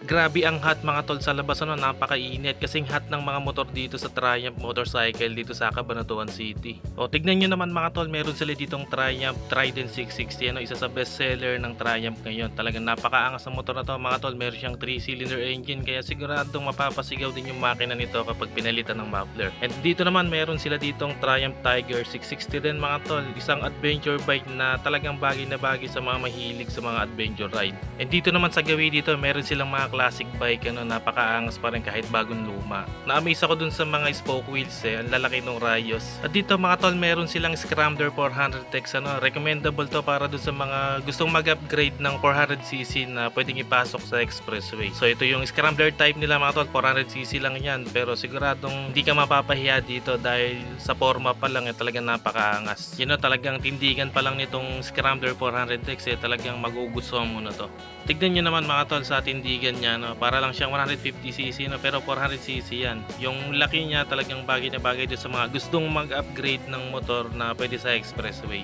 Grabe ang hot mga tol sa labas ano, napakainit kasing hot ng mga motor dito sa Triumph Motorcycle dito sa Cabanatuan City. O tignan nyo naman mga tol, meron sila ditong Triumph Trident 660, ano, isa sa best seller ng Triumph ngayon. Talagang napakaangas ng motor na to mga tol, meron siyang 3 cylinder engine kaya siguradong mapapasigaw din yung makina nito kapag pinalitan ng muffler. And dito naman meron sila ditong Triumph Tiger 660 din mga tol, isang adventure bike na talagang bagay na bagay sa mga mahilig sa mga adventure ride. And dito naman sa gawi dito, meron silang mga classic bike ano, napakaangas pa rin kahit bagong luma. Na-amaze ako dun sa mga spoke wheels eh, ang lalaki ng rayos. At dito mga tol, meron silang Scrambler 400X ano, recommendable to para dun sa mga gustong mag-upgrade ng 400cc na pwedeng ipasok sa expressway. So ito yung Scrambler type nila mga tol, 400cc lang yan, pero siguradong hindi ka mapapahiya dito dahil sa forma pa lang eh, talagang napakaangas. You know, talagang tindigan pa lang nitong Scrambler 400X eh, talagang magugustuhan mo na to. Tignan nyo naman mga tol sa tindigan niya, no? para lang siyang 150cc, no? pero 400cc yan. Yung laki niya talagang bagay na bagay dito sa mga gustong mag-upgrade ng motor na pwede sa expressway.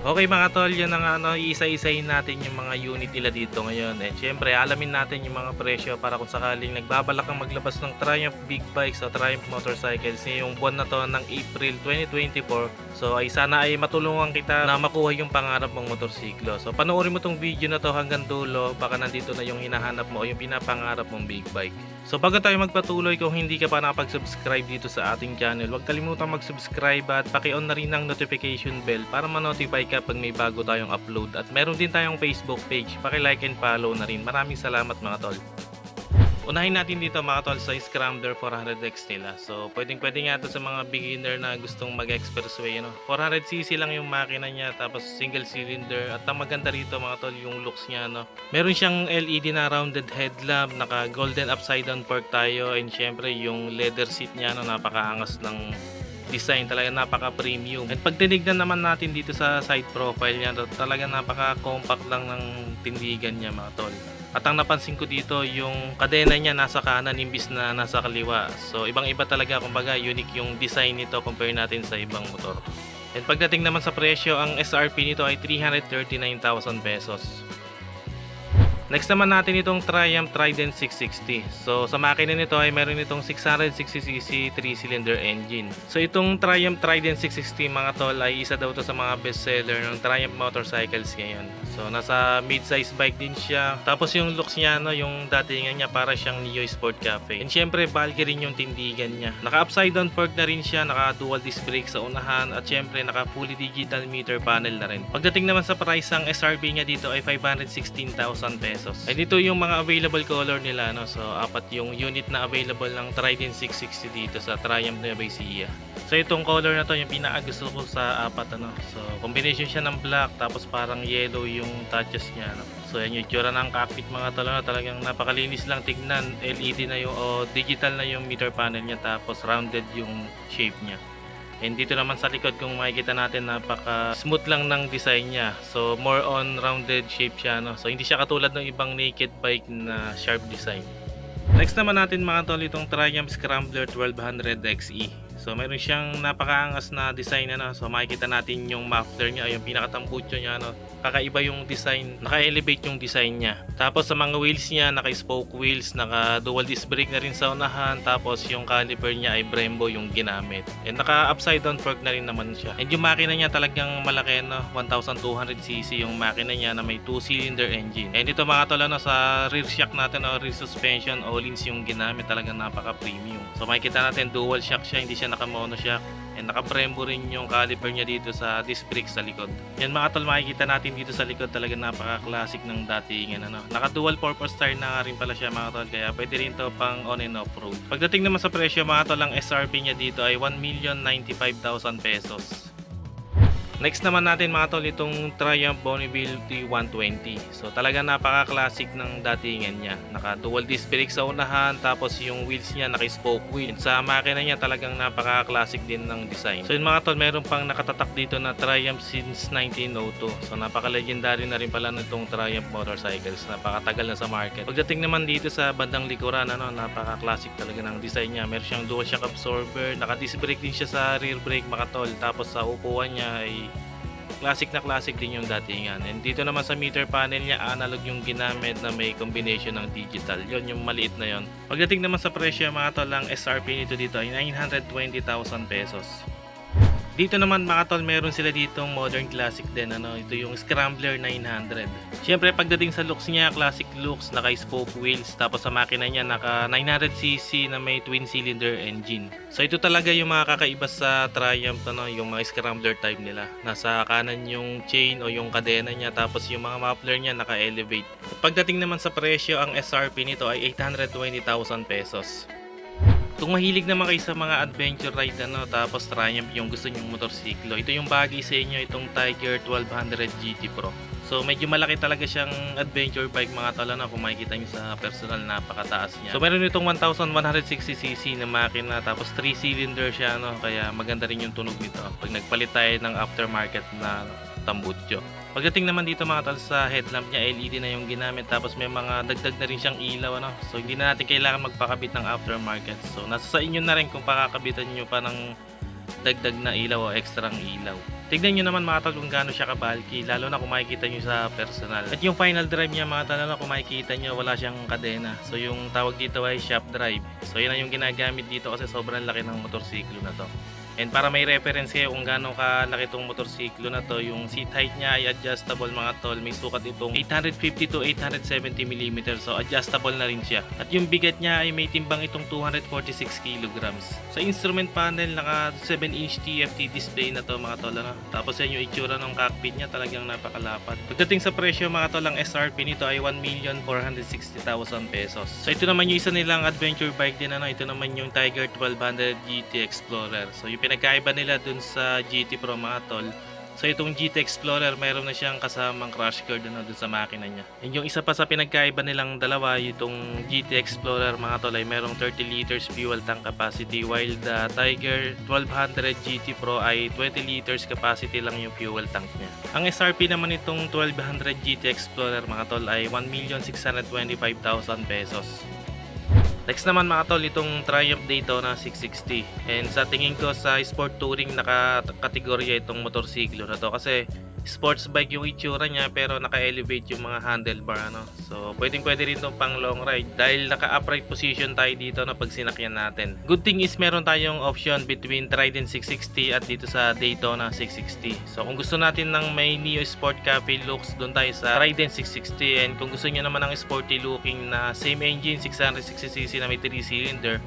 Okay mga tol, yan ang ano, isa-isahin natin yung mga unit nila dito ngayon. Eh, syempre, alamin natin yung mga presyo para kung sakaling nagbabalak kang maglabas ng Triumph Big Bikes o Triumph Motorcycles ngayong buwan na to ng April 2024. So ay sana ay matulungan kita na makuha yung pangarap mong motorsiklo. So panoorin mo tong video na to hanggang dulo, baka nandito na yung hinahanap mo o yung pinapangarap mong big bike. So bago tayo magpatuloy, kung hindi ka pa nakapag-subscribe dito sa ating channel, huwag kalimutang mag-subscribe at paki-on na rin ang notification bell para ma-notify ka pag may bago tayong upload. At meron din tayong Facebook page, paki-like and follow na rin. Maraming salamat mga tol. Unahin natin dito mga tol sa Scrambler 400X nila. So, pwedeng pwede nga ito sa mga beginner na gustong mag-expressway. No? 400cc lang yung makina niya, tapos single cylinder. At ang maganda rito mga tol, yung looks niya. No? Meron siyang LED na rounded headlamp, naka golden upside down fork tayo, and syempre yung leather seat niya, no? napakaangas ng design talaga napaka premium at pag tinignan naman natin dito sa side profile niya talaga napaka compact lang ng tindigan niya mga tol at ang napansin ko dito, yung kadena niya nasa kanan imbis na nasa kaliwa. So, ibang-iba talaga, kumbaga, unique yung design nito compare natin sa ibang motor. And pagdating naman sa presyo, ang SRP nito ay 339,000 pesos. Next naman natin itong Triumph Trident 660. So sa makina nito ay meron itong 660cc 3-cylinder engine. So itong Triumph Trident 660 mga tol ay isa daw to sa mga best seller ng Triumph motorcycles ngayon. So nasa mid-size bike din siya. Tapos yung looks niya no, yung datingan niya para siyang Neo Sport Cafe. And syempre bulky rin yung tindigan niya. Naka upside down fork na rin siya, naka dual disc brake sa unahan at syempre naka fully digital meter panel na rin. Pagdating naman sa price ang SRP niya dito ay 516,000 pesos pesos. Ay dito yung mga available color nila no. So apat yung unit na available ng Trident 660 dito sa Triumph Nueva Ecija. So itong color na to yung pinaka gusto ko sa apat ano. So combination siya ng black tapos parang yellow yung touches niya no. So yan yung itsura ng cockpit mga tol na talagang napakalinis lang tignan. LED na yung o digital na yung meter panel niya tapos rounded yung shape niya. And dito naman sa likod kung makikita natin napaka smooth lang ng design niya. So more on rounded shape siya no. So hindi siya katulad ng ibang naked bike na sharp design. Next naman natin mga tol itong Triumph Scrambler 1200 XE. So mayroon siyang napakaangas na design ano. So makikita natin yung muffler niya, yung pinakatambucho niya ano. Kakaiba yung design, naka-elevate yung design niya. Tapos sa mga wheels niya, naka-spoke wheels, naka dual disc brake na rin sa unahan, tapos yung caliper niya ay Brembo yung ginamit. And naka upside down fork na rin naman siya. And yung makina niya talagang malaki no, 1200cc yung makina niya na may 2 cylinder engine. And ito mga tol ano, sa rear shock natin o rear suspension, Öhlins yung ginamit talagang napaka premium. So makikita natin dual shock siya, hindi siya naka mono shock. And naka-brembo rin yung caliper niya dito sa disc brake sa likod. Yan mga tol, makikita natin dito sa likod talaga napaka-classic ng datingan. Ano. Naka-dual purpose tire na rin pala siya mga tol, kaya pwede rin to pang on and off road. Pagdating naman sa presyo mga tol, ang SRP niya dito ay 1,095,000 pesos. Next naman natin mga tol itong Triumph Bonneville T120. So talaga napaka-classic ng datingan niya. Naka dual disc brake sa unahan tapos yung wheels niya naka-spoke wheel. Sa makina niya talagang napaka-classic din ng design. So yun mga tol meron pang nakatatak dito na Triumph since 1902. So napaka-legendary na rin pala nitong Triumph motorcycles. Napakatagal na sa market. Pagdating naman dito sa bandang likuran ano, napaka-classic talaga ng design niya. Meron siyang dual shock absorber, naka-disc brake din siya sa rear brake mga tol. Tapos sa upuan niya ay classic na classic din yung datingan. And dito naman sa meter panel niya, analog yung ginamit na may combination ng digital. Yon yung maliit na yon. Pagdating naman sa presyo mga tol, ang SRP nito dito ay 920,000 pesos. Dito naman mga tol, meron sila ditong modern classic din. Ano, ito yung Scrambler 900. Siyempre pagdating sa looks niya, classic looks, naka spoke wheels, tapos sa makina niya naka 900cc na may twin cylinder engine. So ito talaga yung mga kakaiba sa Triumph, ano, yung mga Scrambler type nila. Nasa kanan yung chain o yung kadena niya, tapos yung mga muffler niya naka-elevate. Pagdating naman sa presyo, ang SRP nito ay 820,000 pesos. Kung mahilig naman kayo sa mga adventure ride ano, tapos Triumph yung gusto nyong motorsiklo, ito yung bagay sa inyo itong Tiger 1200 GT Pro. So medyo malaki talaga siyang adventure bike mga tol ano, kung makikita nyo sa personal napakataas niya. So meron itong 1160cc na makina tapos 3 cylinder siya no, kaya maganda rin yung tunog nito pag nagpalit tayo ng aftermarket na tambutso. Pagdating naman dito mga tol sa headlamp niya LED na yung ginamit tapos may mga dagdag na rin siyang ilaw ano. So hindi na natin kailangan magpakabit ng aftermarket. So nasa sa inyo na rin kung pakakabitan niyo pa ng dagdag na ilaw o ekstrang ilaw. Tignan nyo naman mga tol kung gaano siya kabalki lalo na kung makikita nyo sa personal. At yung final drive niya mga tol, ano, kung makikita nyo wala siyang kadena. So yung tawag dito ay shop drive. So yun na yung ginagamit dito kasi sobrang laki ng motorsiklo na to. And para may reference kayo kung gaano kalaki itong motorsiklo na to, yung seat height niya ay adjustable mga tol. May sukat itong 850 to 870 mm. So adjustable na rin siya. At yung bigat niya ay may timbang itong 246 kilograms. Sa instrument panel, naka 7 inch TFT display na to mga tol. Ano? Tapos yan yung itsura ng cockpit niya talagang napakalapad. Pagdating sa presyo mga tol, ang SRP nito ay 1,460,000 pesos. So ito naman yung isa nilang adventure bike din. Ano? Ito naman yung Tiger 1200 GT Explorer. So yung pinagkaiba nila dun sa GT Pro mga tol. So itong GT Explorer, mayroon na siyang kasamang crash guard ano, dun sa makina niya. And yung isa pa sa pinagkaiba nilang dalawa, itong GT Explorer mga tol ay mayroong 30 liters fuel tank capacity while the Tiger 1200 GT Pro ay 20 liters capacity lang yung fuel tank niya. Ang SRP naman itong 1200 GT Explorer mga tol ay 1,625,000 pesos. Next naman mga tol, itong Triumph Daytona 660. And sa tingin ko sa sport touring naka-kategorya itong motorsiklo na to kasi sports bike yung itsura niya pero naka-elevate yung mga handlebar ano. So pwedeng pwede rin itong pang long ride dahil naka-upright position tayo dito na pag sinakyan natin. Good thing is meron tayong option between Trident 660 at dito sa Daytona 660. So kung gusto natin ng may Neo Sport Cafe looks doon tayo sa Trident 660 and kung gusto niyo naman ng sporty looking na same engine 660cc na may 3 cylinder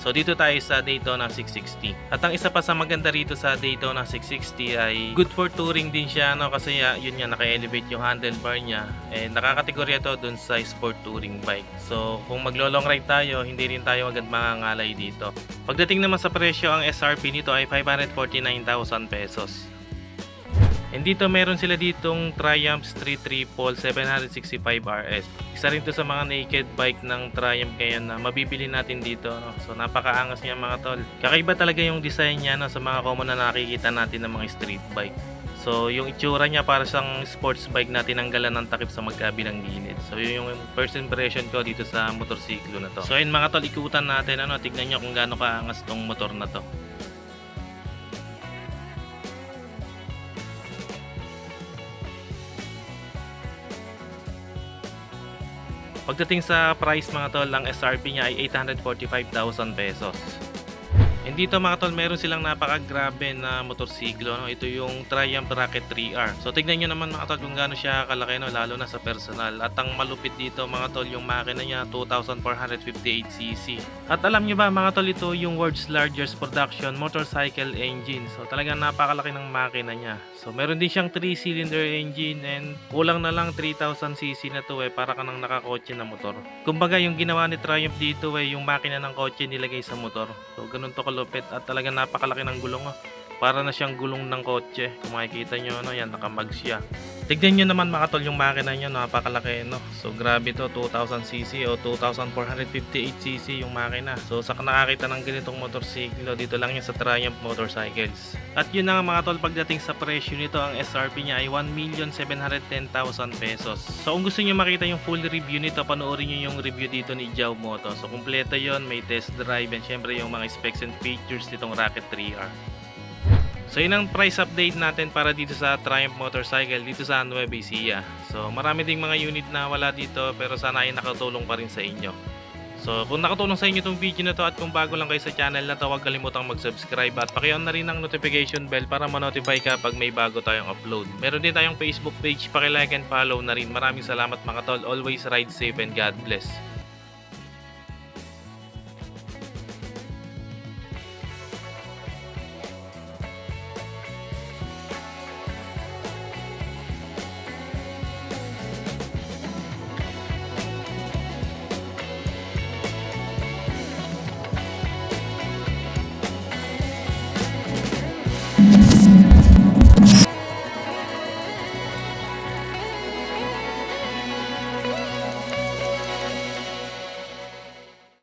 So dito tayo sa Daytona 660. At ang isa pa sa maganda rito sa Daytona 660 ay good for touring din siya no kasi yun nga naka-elevate yung handlebar niya and nakakategorya to dun sa sport touring bike. So kung maglo-long ride tayo, hindi rin tayo agad mangangalay dito. Pagdating naman sa presyo, ang SRP nito ay 549,000 pesos. And dito meron sila ditong Triumph Street Triple 765 RS. Isa rin to sa mga naked bike ng Triumph ngayon na mabibili natin dito. No? So napakaangas niya mga tol. Kakaiba talaga yung design niya no, sa mga common na nakikita natin ng mga street bike. So yung itsura niya para siyang sports bike na tinanggalan ng takip sa magkabilang gilid. So yun yung first impression ko dito sa motorsiklo na to. So ayun mga tol, ikutan natin ano, tignan niyo kung gaano kaangas tong motor na to. Pagdating sa price mga tol, ang SRP niya ay 845,000 pesos. And dito mga tol, meron silang napakagrabe na motorsiklo. No? Ito yung Triumph Rocket 3R. So tignan nyo naman mga tol kung gaano siya kalaki, no? lalo na sa personal. At ang malupit dito mga tol, yung makina niya 2,458cc. At alam nyo ba mga tol, ito yung world's largest production motorcycle engine. So talagang napakalaki ng makina niya. So meron din siyang 3-cylinder engine and kulang na lang 3,000cc na to eh para ka nang nakakotse na motor. Kumbaga yung ginawa ni Triumph dito eh yung makina ng kotse nilagay sa motor. So ganun to kalupit at talagang napakalaki ng gulong oh. Para na siyang gulong ng kotse. Kung makikita nyo ano yan nakamag siya. Tignan nyo naman mga tol yung makina niya napakalaki no. So grabe to 2000cc o 2458cc yung makina. So sa nakakita ng ganitong motorsiklo dito lang yan sa Triumph Motorcycles. At yun na nga mga tol pagdating sa presyo nito ang SRP niya ay 1,710,000 pesos. So kung gusto niyo makita yung full review nito panoorin niyo yung review dito ni Jau Moto. So kumpleto yon may test drive and syempre yung mga specs and features nitong Rocket 3R. So yun ang price update natin para dito sa Triumph Motorcycle dito sa Nueva Ecija. So marami ding mga unit na wala dito pero sana ay nakatulong pa rin sa inyo. So kung nakatulong sa inyo itong video na to at kung bago lang kayo sa channel na to huwag kalimutang mag-subscribe at paki-on na rin ang notification bell para ma-notify ka pag may bago tayong upload. Meron din tayong Facebook page, paki-like and follow na rin. Maraming salamat mga tol. Always ride safe and God bless.